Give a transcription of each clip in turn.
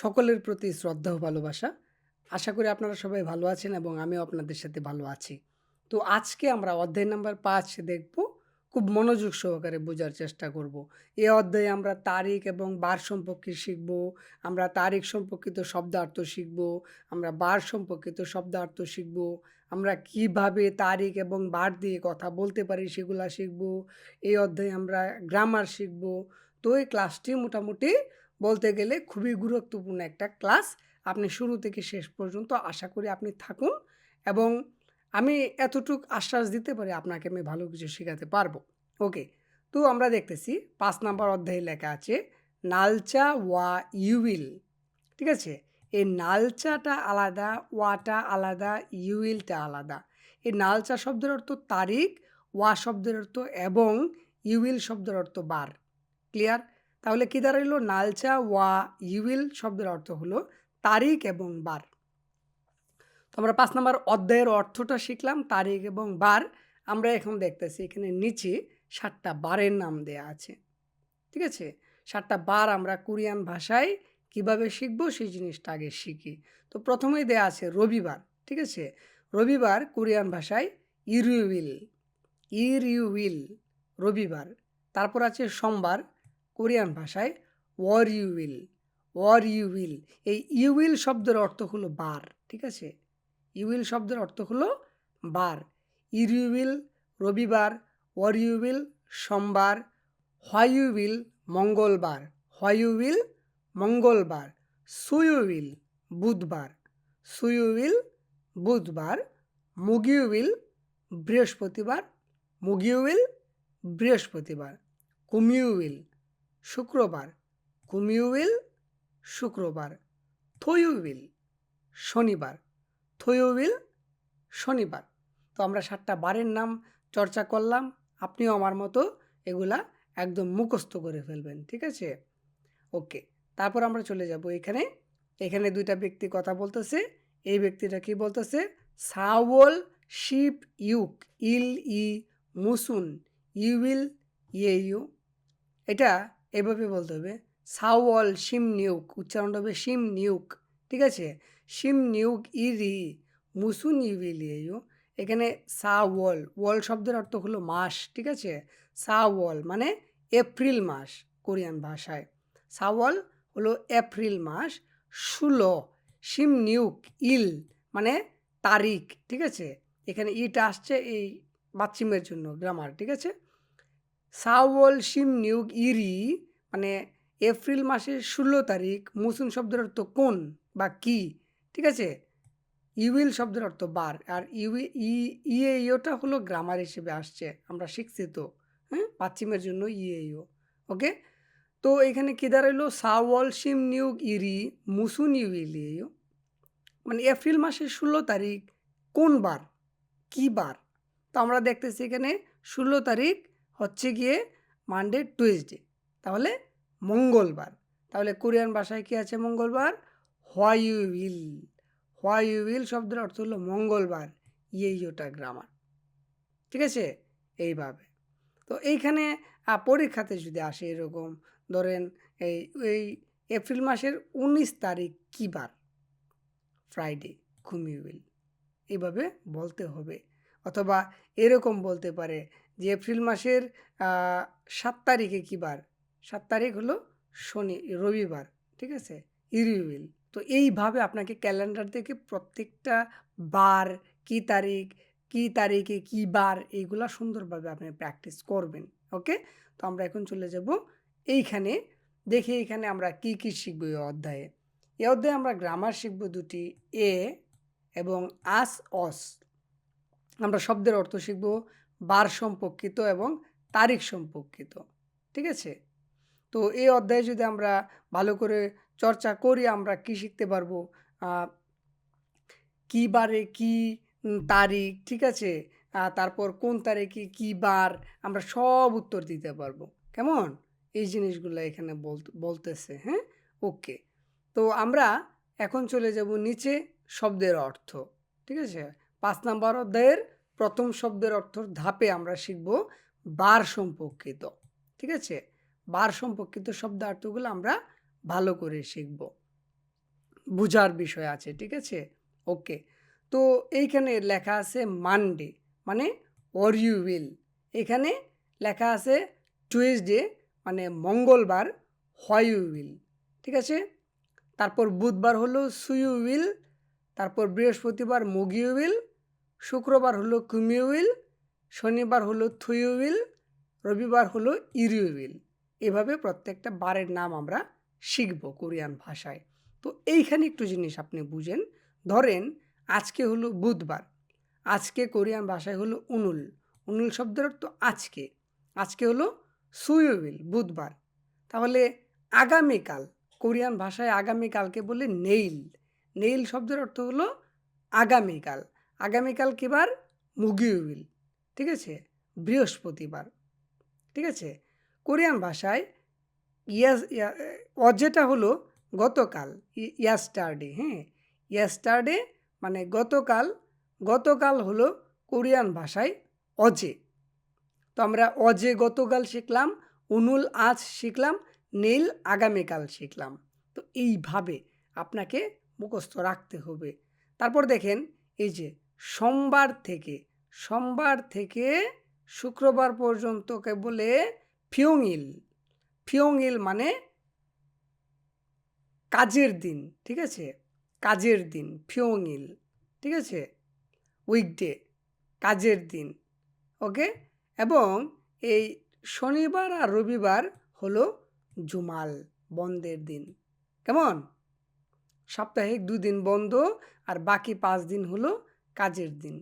সকলের প্রতি শ্রদ্ধা ও ভালোবাসা। আশা করি আপনারা সবাই ভালো আছেন এবং আমিও আপনাদের সাথে ভালো আছি। তো আজকে আমরা অধ্যায় নাম্বার পাঁচ দেখব, খুব মনোযোগ সহকারে বোঝার চেষ্টা করব। এ অধ্যায়ে আমরা তারিখ এবং বার সম্পর্কে শিখব, আমরা তারিখ সম্পর্কিত শব্দার্থ শিখব, আমরা বার সম্পর্কিত শব্দার্থ শিখব, আমরা কীভাবে তারিখ এবং বার দিয়ে কথা বলতে পারি সেগুলা শিখব এই অধ্যায়ে আমরা গ্রামার শিখব। তো এই ক্লাসটি মোটামুটি বলতে গেলে খুবই গুরুত্বপূর্ণ একটা ক্লাস। আপনি শুরু থেকে শেষ পর্যন্ত আশা করি আপনি থাকুন এবং আমি এতটুক আশ্বাস দিতে পারি আপনাকে আমি ভালো কিছু শেখাতে পারব। ওকে তো আমরা দেখতেছি পাঁচ নাম্বার অধ্যায়ে লেখা আছে, নালচা ওয়া ইউইল। ঠিক আছে? এই নালচাটা আলাদা, ওয়াটা আলাদা, ইউইলটা আলাদা। এই নালচা শব্দের অর্থ তারিখ, ওয়া শব্দের অর্থ এবং ইউইল শব্দের অর্থ বার। ক্লিয়ার? তাহলে কী দাঁড়াইলো? নালচা ওয়া ইউইল শব্দের অর্থ হলো তারিখ এবং বার। তো আমরা পাঁচ নম্বর অধ্যায়ের অর্থটা শিখলাম, তারিখ এবং বার। আমরা এখন দেখতেছি এখানে নিচে সাতটা বারের নাম দেয়া আছে। ঠিক আছে? সাতটা বার আমরা কোরিয়ান ভাষায় কীভাবে শিখব সেই জিনিসটা আগে শিখি। তো প্রথমেই দেয়া আছে রবিবার, ঠিক আছে? রবিবার কোরিয়ান ভাষায় ইরিউইল ইরিউইল রবিবার। তারপর আছে সোমবার কোরিয়ান ভাষায় ওয়ার ইউ উইল ওয়ার ইউ উইল এই ইউ উইল শব্দের অর্থ হলো বার ঠিক আছে ইউ উইল শব্দের অর্থ হলো বার ইর ইউ উইল রবিবার ওয়ার ইউ উইল সোমবার হোয়াই ইউ উইল মঙ্গলবার হোয়াই ইউ উইল মঙ্গলবার সুইউ উইল বুধবার সুইউ উইল বুধবার মুগিউইল বৃহস্পতিবার মুগিউইল বৃহস্পতিবার কুমিউইল শুক্রবার। কুমিউইল, শুক্রবার। থইউইল শনিবার। থইউইল শনিবার। তো আমরা সাতটা বারের নাম চর্চা করলাম। আপনিও আমার মতো এগুলা একদম মুখস্থ করে ফেলবেন, ঠিক আছে? ওকে, তারপর আমরা চলে যাব এখানে। এখানে দুইটা ব্যক্তি কথা বলতেছে। এই ব্যক্তিটা কি বলতেছে? সাওল শিপ ইউক, ইল ই মুসুন ইউইল ইয়ে ইউ। এটা এভাবে বলতে হবে। সাওয়াল শিম নিউক উচ্চারণটা হবে শিম নিউক ঠিক আছে? শিম নিউক ইরি, মুসুন ইউ এখানে সা ওয়াল শব্দের অর্থ হলো মাস, ঠিক আছে? সা ওয়াল মানে এপ্রিল মাস কোরিয়ান ভাষায়। সাওয়াল হলো এপ্রিল মাস ষোলো শিম নিউক ইল মানে তারিখ, ঠিক আছে? এখানে ইটা আসছে এই বাচ্চিমের জন্য গ্রামার ঠিক আছে? সাওয়াল শিম নিউক ইরি মানে এপ্রিল মাসের ষোলো তারিখ, মুসুন শব্দের অর্থ কোন বা কি? ঠিক আছে? ইউইল শব্দের অর্থ বার, আর ইউই ইয়ে ইওটা হলো গ্রামার হিসেবে আসছে, আমরা শিখছি তো হ্যাঁ? পাশ্চিমের জন্য ইয়ে ইও ওকে? তো এখানে কী দাঁড়াইলো? সাওয়াল শিম নিউক ইরি, মুসুন ইউইল ইও মানে এপ্রিল মাসের ষোলো তারিখ কোন বার? কি বার? তো আমরা দেখতেছি এখানে ষোলো তারিখ হচ্ছে গিয়ে মানডে টুইসডে তাহলে মঙ্গলবার। তাহলে কোরিয়ান ভাষায় কী আছে মঙ্গলবার? হোয়াইউ উইল হোয়াইউ উইল শব্দের অর্থ হলো মঙ্গলবার। ইয়ে ইয়োটা গ্রামার ঠিক আছে? এইভাবে। তো এইখানে পরীক্ষাতে যদি আসে এরকম, ধরেন এই এই এপ্রিল মাসের উনিশ তারিখ কী বার? ফ্রাইডে ঘুমি উইল এইভাবে বলতে হবে। অথবা এরকম বলতে পারে যে এপ্রিল মাসের সাত তারিখে কী বার? সাত তারিখ হলো শনি, রবিবার, ঠিক আছে? ইরিউইল তো এইভাবে আপনাকে ক্যালেন্ডার থেকে প্রত্যেকটা বার, কি তারিখ, কি তারিখে কি বার, এইগুলা সুন্দরভাবে আপনি প্র্যাকটিস করবেন, ওকে? তো আমরা এখন চলে যাব এইখানে। দেখি এখানে আমরা কি কি শিখব এই অধ্যায়ে। এই অধ্যায়ে আমরা গ্রামার শিখব দুটি, এ এবং আস, অস। আমরা শব্দের অর্থ শিখব বার সম্পর্কিত এবং তারিখ সম্পর্কিত, ঠিক আছে? তো এই অধ্যায়ে যদি আমরা ভালো করে চর্চা করি, আমরা কি শিখতে পারব? কী বারে কী তারিখ, ঠিক আছে? তারপর কোন তারিখে কী বার, আমরা সব উত্তর দিতে পারব। কেমন? এই জিনিসগুলো এখানে বলতেছে হ্যাঁ? ওকে তো আমরা এখন চলে যাব নিচে শব্দের অর্থ, ঠিক আছে? পাঁচ নাম্বার অধ্যায়ের প্রথম শব্দের অর্থ ধাপে আমরা শিখব বার সম্পর্কিত, ঠিক আছে? বার সম্পর্কিত শব্দার্থগুলো আমরা ভালো করে শিখব। বুঝার বিষয় আছে, ঠিক আছে? ওকে তো এইখানে লেখা আছে মানডে মানে অর ইউ উইল এখানে লেখা আছে টুয়েসডে মানে মঙ্গলবার হয় ইউ উইল ঠিক আছে? তারপর বুধবার হলো সুইউ উইল তারপর বৃহস্পতিবার মুগি উইল শুক্রবার হলো কুমি উইল, শনিবার হলো থুই উইল, রবিবার হলো ইরিউ উইল। এভাবে প্রত্যেকটা বারের নাম আমরা শিখব কোরিয়ান ভাষায়। তো এইখানে একটু জিনিস আপনি বুঝেন। ধরেন, আজকে হলো বুধবার। আজকে কোরিয়ান ভাষায় হলো উনুল। উনুল শব্দের অর্থ আজকে। আজকে হলো সুইউইল বুধবার। তাহলে আগামীকাল, কোরিয়ান ভাষায় আগামীকালকে বলে নেইল। নেইল শব্দের অর্থ হলো আগামীকাল। আগামীকাল কিবার মুগিউইল ঠিক আছে? বৃহস্পতিবার, ঠিক আছে? কোরিয়ান ভাষায় ইয়াস অজেটা হলো গতকাল ইয়াস্টারডে হ্যাঁ? ইয়াস্টারডে মানে গতকাল গতকাল হলো কোরিয়ান ভাষায় অজে তো আমরা অজে গতকাল শিখলাম, উনুল আজ শিখলাম, নীল আগামীকাল শিখলাম। তো এইভাবে আপনাকে মুখস্থ রাখতে হবে। তারপর দেখেন, এই যে সোমবার থেকে সোমবার থেকে শুক্রবার পর্যন্তকে বলে ফিয়ংইল ফিয়ংইল মানে কাজের দিন, ঠিক আছে? কাজের দিন ফিয়ংইল ঠিক আছে? উইকডে, কাজের দিন, ওকে? এবং এই শনিবার আর রবিবার হলো জুমাল, বন্ধের দিন। কেমন? সাপ্তাহিক দুদিন বন্ধ আর বাকি পাঁচ দিন হলো কাজের দিন,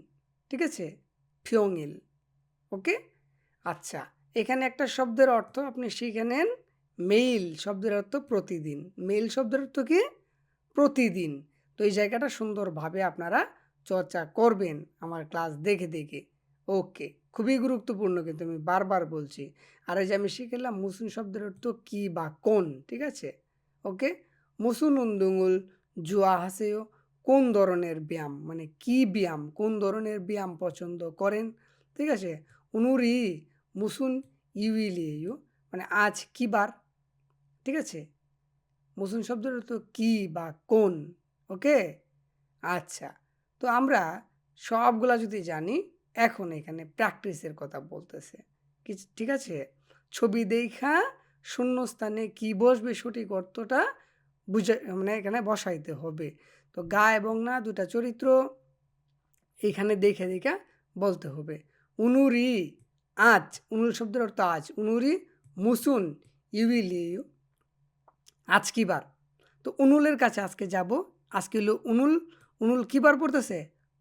ঠিক আছে? ফিয়ংইল, ওকে? আচ্ছা এখানে একটা শব্দের অর্থ আপনি শিখে নেন মেইল, শব্দের অর্থ প্রতিদিন। মেইল শব্দের অর্থ কি? প্রতিদিন। তো এই জায়গাটা সুন্দরভাবে আপনারা চর্চা করবেন আমার ক্লাস দেখে দেখে। ওকে, খুবই গুরুত্বপূর্ণ কিন্তু আমি বারবার বলছি। আর এই যে আমি শিখেলাম মুসুন শব্দের অর্থ কী বা কোন, ঠিক আছে? ওকে? মুসুন উন্দুঙ্গুল জুয়া হাসেও কোন ধরনের ব্যায়াম? মানে কি ব্যায়াম? কোন ধরনের ব্যায়াম পছন্দ করেন? ঠিক আছে? উনুরি, মুসুন, ইউইলি, ইউ মানে আজ কি বার? ঠিক আছে? মুসুন শব্দটা তো কি বা কোন? ওকে? আচ্ছা তো আমরা সবগুলা যদি জানি, এখন এখানে প্র্যাকটিসের কথা বলতেছে। কি ঠিক আছে? ছবি দেখা, শূন্যস্থানে কি বসবে সঠিক অর্থটা বুঝে মানে এখানে বসাইতে হবে। তো গা এবং না দুটা চরিত্র এইখানে দেখে দেখে বলতে হবে। উনুরি, আজ উনুল শব্দের অর্থ আজ। উনুরি, মুসুন ইউইলিউ আজ কি বার? তো উনুলের কাছে আজকে যাব। আজকে হলো উনুল। উনুল কী বার পড়তেছে?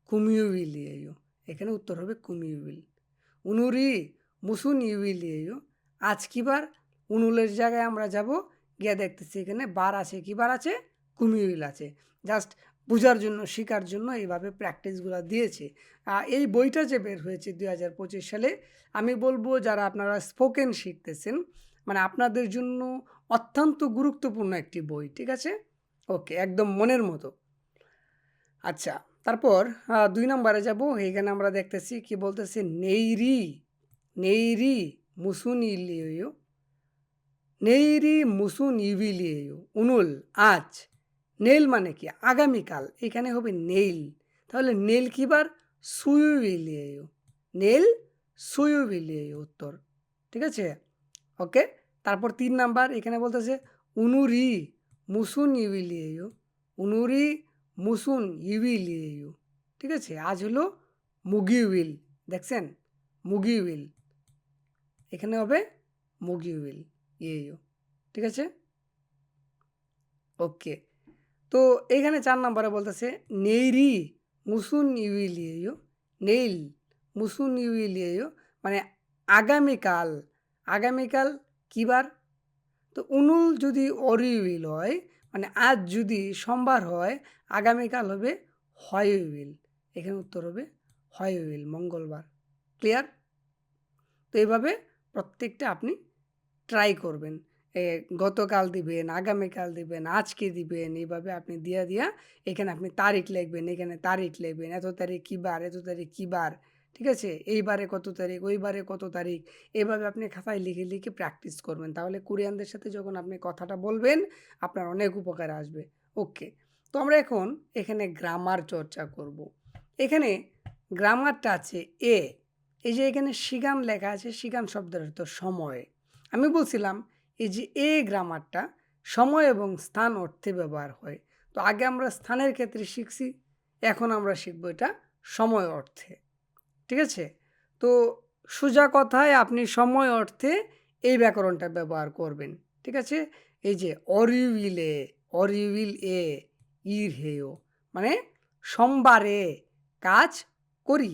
কুমিউইলিউ এখানে উত্তর হবে কুমিউইল। উনুরি, মুসুন ইউইলিউ আজ কি বার? উনুলের জায়গায় আমরা যাব। গিয়ে দেখতেছি এখানে বার আছে, কি বার আছে? কুমিউইল আছে। জাস্ট বোঝার জন্য শেখার জন্য এইভাবে প্র্যাকটিসগুলো দিয়েছে। এই বইটা যে বের হয়েছে দুই হাজার পঁচিশ সালে, আমি বলব যারা আপনারা স্পোকেন শিখতেছেন মানে আপনাদের জন্য অত্যন্ত গুরুত্বপূর্ণ একটি বই, ঠিক আছে? ওকে একদম মনের মতো। আচ্ছা তারপর দুই নম্বরে যাব এইখানে আমরা দেখতেছি কি বলতেছি, নেইরি নেইরি মুসুন ইলিও নেইরি মুসুন ইভিলিও উনুল আজ নেল মানে কি? আগামীকাল। এখানে হবে নেইল। তাহলে নেল কিবার সুইউভিলিও নেল সুইউভিলিও উত্তর। ঠিক আছে? ওকে? তারপর তিন নাম্বার এখানে বলতেছে, উনুরি মুসুন ইউইলিও উনুরি মুসুন ইউইলিও ঠিক আছে? আজ হলো মুগি উইল দেখছেন? মুগি উইল এখানে হবে মুগি উইল ইয়ে ঠিক আছে? ওকে। তো এখানে চার নম্বরে বলতেছে, নেইরি মুসুন ইউইলিও নেইল মুসুন ইউইলিও মানে আগামীকাল আগামীকাল কিবার? তো উনুল যদি অরিউইল হয় মানে আজ যদি সোমবার হয়, আগামীকাল হবে হয় উইল এখানে উত্তর হবে হয় উইল মঙ্গলবার। ক্লিয়ার? তো এইভাবে প্রত্যেকটা আপনি ট্রাই করবেন। গতকাল দিবেন, আগামীকাল দিবেন, আজকে দিবেন এইভাবে আপনি দিয়া দিয়া এখানে আপনি তারিখ লিখবেন, এখানে তারিখ লিখবেন, এত তারিখ কী বার, এত তারিখ কী বার, ঠিক আছে? এইবারে কত তারিখ ওইবারে কত তারিখ, এভাবে আপনি খাতায় লিখে লিখে প্র্যাকটিস করবেন। তাহলে কোরিয়ানদের সাথে যখন আপনি কথাটা বলবেন, আপনার অনেক উপকার আসবে। ওকে, তো আমরা এখন এখানে গ্রামার চর্চা করব। এখানে গ্রামারটা আছে এ এই যে এখানে সিগান লেখা আছে সিগান শব্দের অর্থ সময়। আমি বলছিলাম এই যে এ গ্রামারটা সময় এবং স্থান অর্থে ব্যবহার হয়। তো আগে আমরা স্থানের ক্ষেত্রে শিখছি, এখন আমরা শিখব এটা সময় অর্থে। ঠিক আছে? তো সোজা কথায় আপনি সময় অর্থে এই ব্যাকরণটা ব্যবহার করবেন। ঠিক আছে? এই যে অরিউইলে, অরিউইল এ, ইর হেয় মানে সোমবারে কাজ করি।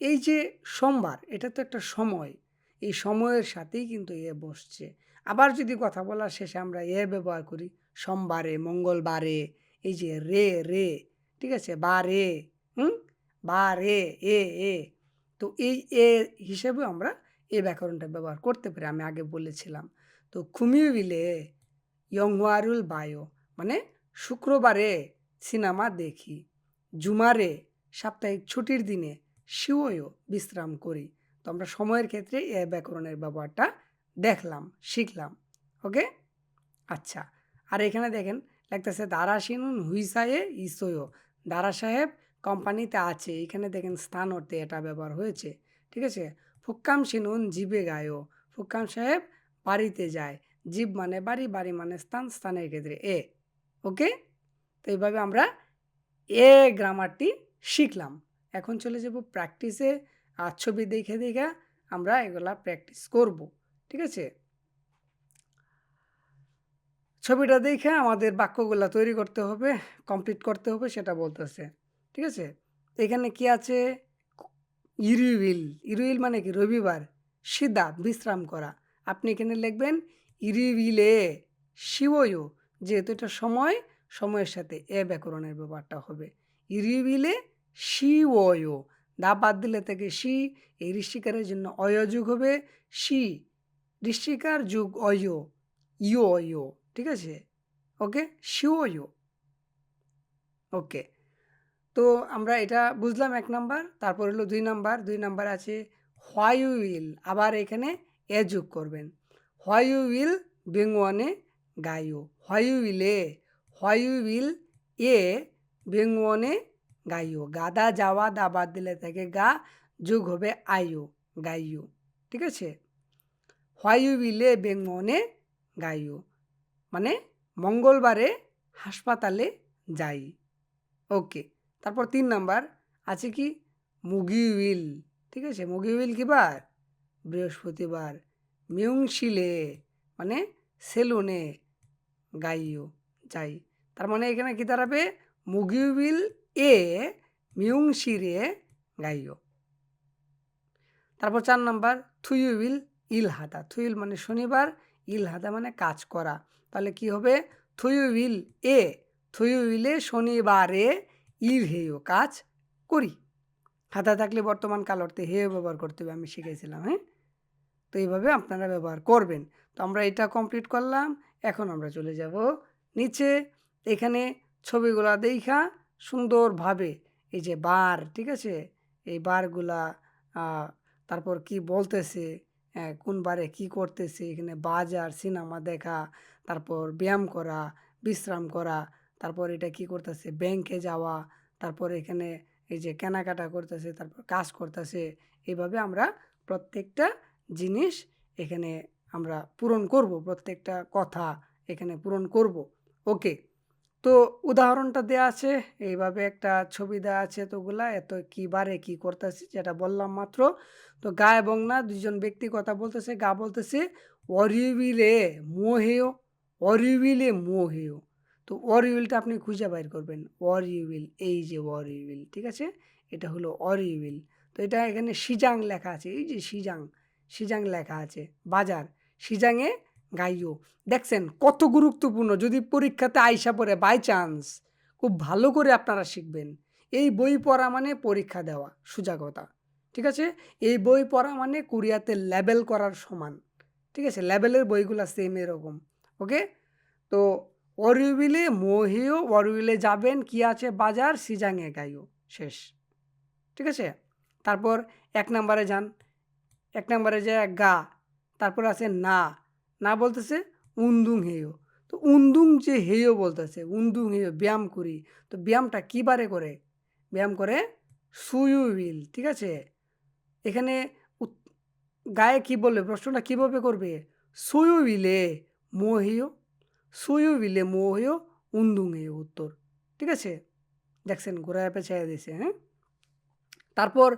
এই যে সোমবার, এটা তো একটা সময়। এই সময়ের সাথেই কিন্তু এ বসছে। আবার যদি কথা বলার শেষে আমরা এ ব্যবহার করি, সোমবারে, মঙ্গলবারে, এই যে রে রে, ঠিক আছে? বারে হুম? বারে এ এ, তো এই এ হিসেবে আমরা এই ব্যাকরণটা ব্যবহার করতে পারি, আমি আগে বলেছিলাম। তো খুমিউবিলে ইয়ংওয়ারুল বায়ো মানে শুক্রবারে সিনেমা দেখি, জুমারে সাপ্তাহিক ছুটির দিনে শিওয়ও বিশ্রাম করি। তো আমরা সময়ের ক্ষেত্রে এ ব্যাকরণের ব্যবহারটা দেখলাম, শিখলাম ওকে আচ্ছা আর এখানে দেখেন, লাগতেছে দারা সিনুন হুইসায়ে ইসোয়ো। দারা সাহেব কোম্পানিতে আছে, এখানে দেখেন স্থান অর্থে এটা ব্যবহার হয়েছে, ঠিক আছে? ফুক্কাম সিনুন জিবে গায়ো। ফুক্কাম সাহেব বাড়িতে যায়, জীব মানে বাড়ি বাড়ি মানে স্থান, স্থানের ক্ষেত্রে এ ওকে তো এইভাবে আমরা এ গ্রামারটি শিখলাম। এখন চলে যাব প্র্যাকটিসে আর ছবি দেখে দেখে আমরা এগুলা প্র্যাকটিস করব। ঠিক আছে? ছবিটা দেখে আমাদের বাক্যগুলা তৈরি করতে হবে কমপ্লিট করতে হবে, সেটা বলতেছে। ঠিক আছে? এখানে কি আছে? ইরুইল। ইরুইল মানে কি? রবিবার। সিদা বিশ্রাম করা। আপনি এখানে লিখবেন ইরিবিলে শিবয়ু। যেহেতু এটা সময়, সময়ের সাথে এ ব্যাকরণের ব্যাপারটা হবে। ইরিবিলে শিওয় দা বাদ দিলে থেকে শি। এই ঋষিকারের জন্য অয়যুগ হবে শি। ঋষিকার যুগ অয়, ইয় অয়, ঠিক আছে? ওকে? শিওয় ওকে। তো আমরা এটা বুঝলাম এক নাম্বার, তারপর হলো দুই নাম্বার দুই নাম্বার আছে হোয়াই উইল, আবার এখানে এ যোগ করবেন। হোয়াই উইল বেঙ্গওয়ানে গায়ো, হোয়াই উইলে হোয়াই উইল এ বেঙ্গওয়ানে গাইও গাদা যাওয়া দাবাদ দিলে থেকে গা যোগ হবে আয়ু গাইও ঠিক আছে? হোয়াই উইলে বেঙ্গনে গাইও মানে মঙ্গলবারে হাসপাতালে যাই। ওকে, তারপর তিন নাম্বার আছে কি? মুগি উইল ঠিক আছে? মুগি উইল কি বার? বৃহস্পতিবার। মিউংশিলে মানে সেলুনে গাইও যাই। তার মানে এখানে কি দাঁড়াবে? মুগি উইল এ মিউংশিরে গাইও তারপর চার নাম্বার থুইউইল ইলহাদা। থুইল মানে শনিবার, ইলহাদা মানে কাজ করা। তাহলে কি হবে? থুইউইল এ, থুইউইলে শনিবারে ইল হেয় কাজ করি। হাতা থাকলে বর্তমান কাল অর্থে হেয় ব্যবহার করতে হবে, আমি শিখেছিলাম হ্যাঁ? তো এইভাবে আপনারা ব্যবহার করবেন। তো আমরা এটা কমপ্লিট করলাম, এখন আমরা চলে যাব নিচে। এখানে ছবিগুলা দেখা সুন্দরভাবে, এই যে বার, ঠিক আছে? এই বারগুলা তারপর কি বলতেছে? কোন বারে কি করতেছে? এখানে বাজার, সিনেমা দেখা, তারপর ব্যায়াম করা, বিশ্রাম করা, তারপর এটা কি করতেছে? ব্যাংকে যাওয়া, তারপর এখানে এই যে কেনাকাটা করতেছে, তারপর কাজ করতেছে এইভাবে আমরা প্রত্যেকটা জিনিস এখানে আমরা পূরণ করব, প্রত্যেকটা কথা এখানে পূরণ করব। ওকে তো উদাহরণটা দেওয়া আছে, এইভাবে একটা ছবি দেওয়া আছে তোগুলা এত কী বারে কী করতেছে যেটা বললাম মাত্র। তো গা এবং না দুজন ব্যক্তি কথা বলতেছে, গা বলতেছে, অরিবিলে মোহেয় অরিবিলে মোহেও। তো অরিউইলটা আপনি খুঁজে বাইর করবেন অরিউইল এই যে অরিউইল ঠিক আছে? এটা হলো অরিউইল তো এটা এখানে সিজাং লেখা আছে, এই যে সিজাং সিজাং লেখা আছে, বাজার। সিজাংয়ে গাইও। দেখছেন, কত গুরুত্বপূর্ণ। যদি পরীক্ষাতে আইসা পড়ে বাই চান্স খুব ভালো করে আপনারা শিখবেন। এই বই পড়া মানে পরীক্ষা দেওয়া সোজা কথা ঠিক আছে? এই বই পড়া মানে কুরিয়াতে লেবেল করার সমান। ঠিক আছে? লেবেলের বইগুলো সেম এরকম। ওকে তো অরুইলে মহিও অরুইলে যাবেন, কি আছে বাজার? সিজাঙে গাইও। শেষ। ঠিক আছে? তারপর এক নম্বরে যান। এক নম্বরে যে গা, তারপর আছে না। না বলতেছে উন্দুং হেয়। তো উন্দুং যে হেয় বলতেছে, উন্দুং হেয়, ব্যায়াম করি। তো ব্যায়ামটা কী বারে করে? ব্যায়াম করে সুয়ু উইল ঠিক আছে? এখানে গায়ে কি বলবে, প্রশ্নটা কীভাবে করবে? সুয়ু উইলে মোহেয় উইলে মোহেয় উন্দুং হেয় উত্তর, ঠিক আছে? দেখছেন ঘোরায় পেঁচাইয়া দিয়েছে হ্যাঁ? তারপর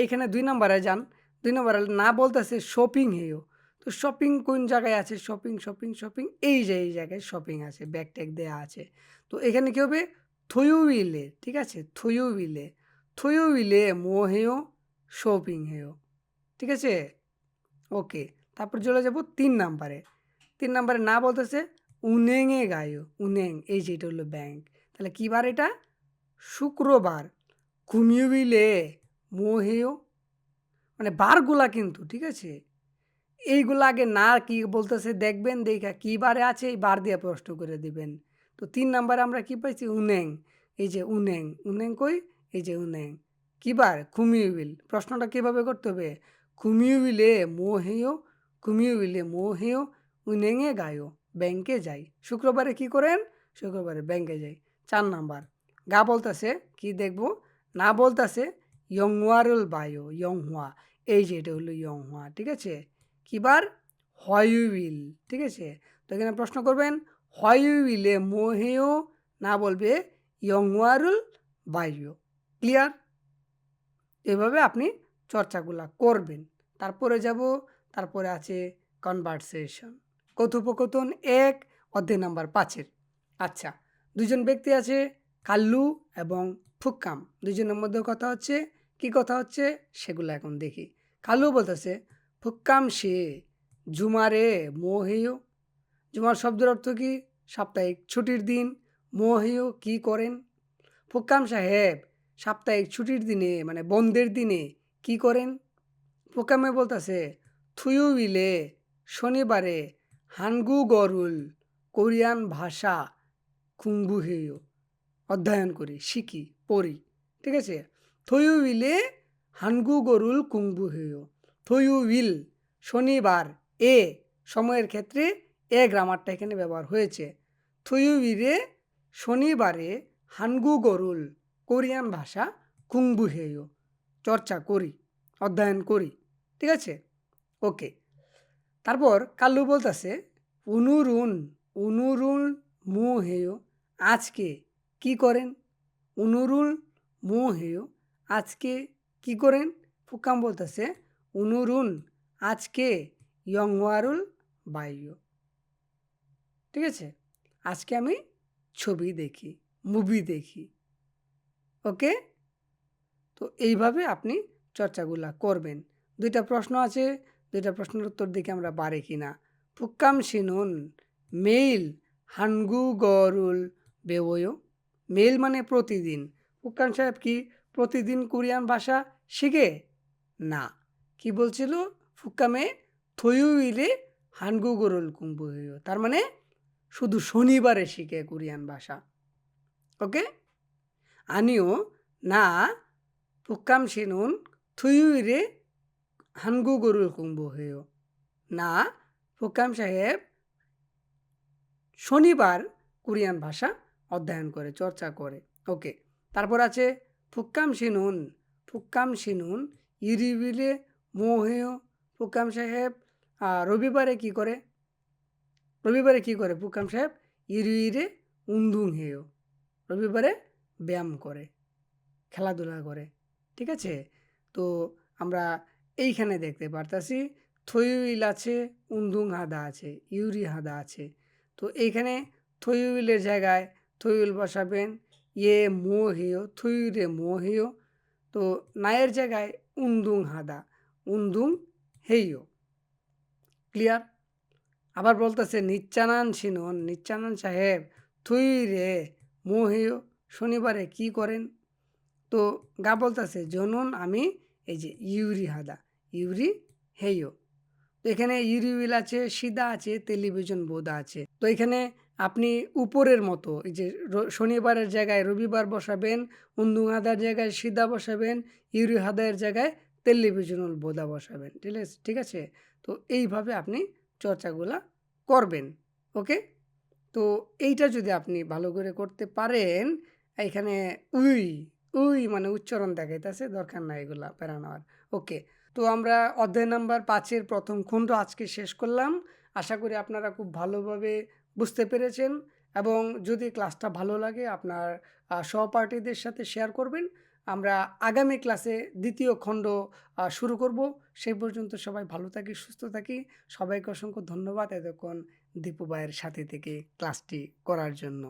এইখানে দুই নম্বরে যান। দুই নম্বরে না বলতেছে শপিং হেয়। তো শপিং কোন জায়গায় আছে? শপিং শপিং শপিং এই যে, এই জায়গায় শপিং আছে ব্যাগ ট্যাগ দেওয়া আছে। তো এখানে কী হবে? থয়ু উইলে ঠিক আছে? থয়ু উইলে থয়ু উইলে মোহেয় শপিং হেয় ঠিক আছে? ওকে তারপর চলে যাব তিন নাম্বারে। তিন নাম্বারে না বলতেছে উনেংয়ে গায়ো উনেং এই যে এটা হলো ব্যাংক তাহলে কী বার এটা? শুক্রবার কুমিউবিলে মোহেয় মানে বারগুলা কিন্তু, ঠিক আছে? এইগুলো আগে না কি বলতেছে দেখবেন, দেখা কী বারে আছে, এই বার দিয়ে প্রশ্ন করে দিবেন। তো তিন নাম্বারে আমরা কি পাইছি? উনেং। এই যে উনেং। উনেং কই? এই যে উনেং। কী বার? কুমিউবিল প্রশ্নটা কীভাবে করতে হবে? কুমিউবিলে মোহেয় কুমিউবিলে মোহেয় উনেংয়ে গায়ো, ব্যাংকে যাই। শুক্রবারে কি করেন? শুক্রবারে ব্যাংকে যাই। চার নাম্বার। গা বলতেছে, কি দেখব? না বলতেছে ইয়ংওয়ারুল বায়ো, ইয়ংহুয়া। এই যে এটা হলো ইয়ংহুয়া, ঠিক আছে? কিবার হয় উইল ঠিক আছে? তো এখানে প্রশ্ন করবেন হয় উইলে মোহেও না বলবে ইয়ংওয়ারুল বায়ো ক্লিয়ার এভাবে আপনি চর্চাগুলা করবেন। তারপরে যাব, তারপরে আছে কনভারসেশন কথোপকথন এক, অধ্যায় নাম্বার পাঁচের। আচ্ছা দুজন ব্যক্তি আছে, কাল্লু এবং ফুক্কাম। দুজনের মধ্যে কথা হচ্ছে, কি কথা হচ্ছে, সেগুলো এখন দেখি। কাল্লু বলতেছে ফুক্কাম সে, জুমারে মোহেয়। জুমার শব্দের অর্থ কি? সাপ্তাহিক ছুটির দিন, মোহেয় কি করেন? ফুক্কাম সাহেব, সাপ্তাহিক ছুটির দিনে মানে বন্ধের দিনে কি করেন? ফুক্কামে বলতেছে থুয়ু উইলে শনিবারে হানগু গরুল কোরিয়ান ভাষা কুম্বুহেয় অধ্যয়ন করি, শিখি, পড়ি, ঠিক আছে? থয়ু উইলে হানগু গরুল কুম্বুহেয় থয়ু উইল শনিবার এ সময়ের ক্ষেত্রে এ গ্রামারটা এখানে ব্যবহার হয়েছে। থয়ু উইলে শনিবারে হানগু গরুল কোরিয়ান ভাষা কুম্বুহেয় চর্চা করি, অধ্যয়ন করি, ঠিক আছে? ওকে। তারপর কাল্লু বলতেছে, উনুরুন, উনুরুল মু হেয়, আজকে কি করেন? উনুরুল মু হেয়, আজকে কি করেন? ফুকাম বলতেছে উনুরুন আজকে ইয়ংওয়ারুল বায়ু ঠিক আছে? আজকে আমি ছবি দেখি মুভি দেখি। ওকে তো এইভাবে আপনি চর্চাগুলা করবেন। দুইটা প্রশ্ন আছে, দুইটা প্রশ্নের উত্তর দিকে আমরা পারি কি না ফুক্কাম সিনুন, মেইল হানগু গরুল বেওয়। মেইল মানে প্রতিদিন। ফুক্কাম সাহেব কি প্রতিদিন কোরিয়ান ভাষা শিখে? না। কি বলছিল? ফুক্কামে থয়ুইলে হানগু গরুল কুম্বু তার মানে শুধু শনিবারে শিখে কোরিয়ান ভাষা। ওকে? আনিও, না ফুক্কাম সিনুন থুইরে হানগু গরুল কুম্ভ হয়েও না, ফুকাম সাহেব শনিবার কোরিয়ান ভাষা অধ্যয়ন করে, চর্চা করে। ওকে? তারপর আছে ফুক্কাম সিনুন ফুক্কাম সিনুন ইরিবিলে মোহেয় ফুক্কাম সাহেব রবিবারে কি করে? রবিবারে কি করে ফুক্কাম সাহেব? ইরু ইরে উন্দুং হেয়। রবিবারে ব্যায়াম করে, খেলাধুলা করে, ঠিক আছে? তো আমরা এইখানে দেখতে পারতাছি, থইউইল আছে, উন্দুং হাদা আছে, ইউরি হাদা আছে। তো এইখানে থইউইলের জায়গায় থইউল বসাবেন ইয়ে মো হেয় থইউরে মো হেয়। তো নায়ের জায়গায় উন্দুং হাদা। উন্দুং হেয় ক্লিয়ার আবার বলতেছে, নিচ্চানান সিনন, নিচ্চানান সাহেব, থুই রে মোহেয় শনিবারে কি করেন? তো গা বলতেছে, জনুন আমি, এই যে ইউরি হাদা, ইউরি হেয়। তো এখানে ইউরিউইল আছে, সিদা আছে, টেলিভিশন বোধা আছে। তো এখানে আপনি উপরের মতো, এই যে শনিবারের জায়গায় রবিবার বসাবেন উন্দুং হাদার জায়গায় সিদা বসাবেন, ইউরি হাদার জায়গায় টেলিভিশনাল বোধা বসাবেন ঠিক আছে ঠিক আছে তো এইভাবে আপনি চর্চাগুলা করবেন ওকে তো এইটা যদি আপনি ভালো করে করতে পারেন, এইখানে উই, উই মানে উচ্চারণ দেখাইতেছে, দরকার নাই এগুলা প্যারা। ওকে। তো আমরা অধ্যায় নাম্বার ৫ এর ১ম খণ্ড আজকে শেষ করলাম। আশা করি আপনারা খুব ভালোভাবে বুঝতে পেরেছেন এবং যদি ক্লাসটা ভালো লাগে আপনার সহপাঠীদের সাথে শেয়ার করবেন। আমরা আগামী ক্লাসে দ্বিতীয় খণ্ড শুরু করব। সেই পর্যন্ত সবাই ভালো থাকি, সুস্থ থাকি। সবাইকে অসংখ্য ধন্যবাদ এতক্ষণ দীপু ভাইয়ের সাথে থেকে ক্লাসটি করার জন্য।